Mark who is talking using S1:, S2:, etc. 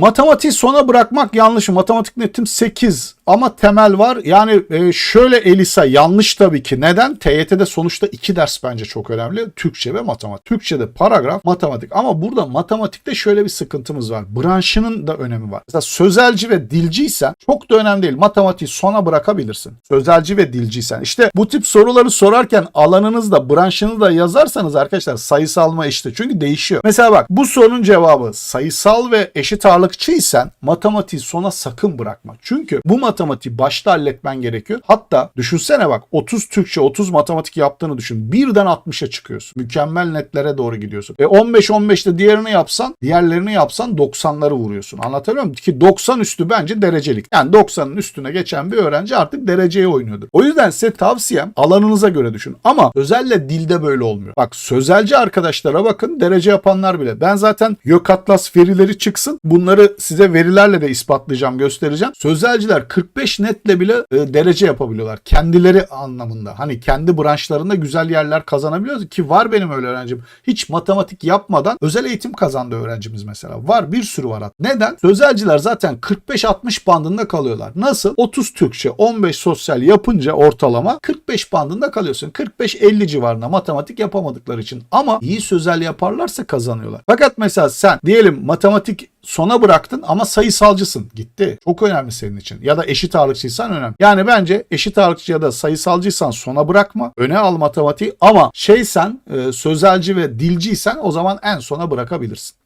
S1: Matematiği sona bırakmak yanlış. Matematik netim 8 ama temel var. Yani e, şöyle Elisa yanlış tabii ki. Neden? TYT'de sonuçta iki ders bence çok önemli. Türkçe ve matematik. Türkçe'de paragraf, matematik. Ama burada matematikte şöyle bir sıkıntımız var. Branşının da önemi var. Mesela sözelci ve dilciysen çok da önemli değil. Matematiği sona bırakabilirsin. Sözelci ve dilciysen. İşte bu tip soruları sorarken alanınızda, branşını da yazarsanız arkadaşlar sayısal mı eşit? Çünkü değişiyor. Mesela bak bu sorunun cevabı sayısal ve eşit ağırlıkçıysan matematiği sona sakın bırakma. Çünkü bu matematiği başta halletmen gerekiyor. Hatta düşünsene bak 30 Türkçe 30 matematik yaptığını düşün. Birden 60'a çıkıyorsun. Mükemmel netlere doğru gidiyorsun. E 15-15'te diğerini yapsan diğerlerini yapsan 90'ları vuruyorsun. Anlatabiliyor muyum? Ki 90 üstü bence derecelik. Yani 90'ın üstüne geçen bir öğrenci artık dereceye oynuyordur. O yüzden size tavsiyem alanınıza göre düşün. Ama özellikle dilde böyle olmuyor. Bak sözelci arkadaşlara bakın derece yapanlar bile. Ben zaten YÖK Atlas verileri çıksın. Bunları size verilerle de ispatlayacağım, göstereceğim. Sözelciler 45 netle bile e, derece yapabiliyorlar. Kendileri anlamında. Hani kendi branşlarında güzel yerler kazanabiliyoruz ki var benim öyle öğrencim. Hiç matematik yapmadan özel eğitim kazandı öğrencimiz mesela. Var bir sürü var. Neden? Sözelciler zaten 45-60 bandında kalıyorlar. Nasıl? 30 Türkçe, 15 sosyal yapınca ortalama 45 bandında kalıyorsun. 45-50 civarında matematik yapamadıkları için. Ama iyi sözel yaparlarsa kazanıyorlar. Fakat mesela sen diyelim matematik sona bıraktın ama sayısalcısın. Gitti. Çok önemli senin için. Ya da eşit ağırlıkçıysan önemli. Yani bence eşit ağırlıkçı ya da sayısalcıysan sona bırakma. Öne al matematiği ama şeysen e, sözelci ve dilciysen o zaman en sona bırakabilirsin.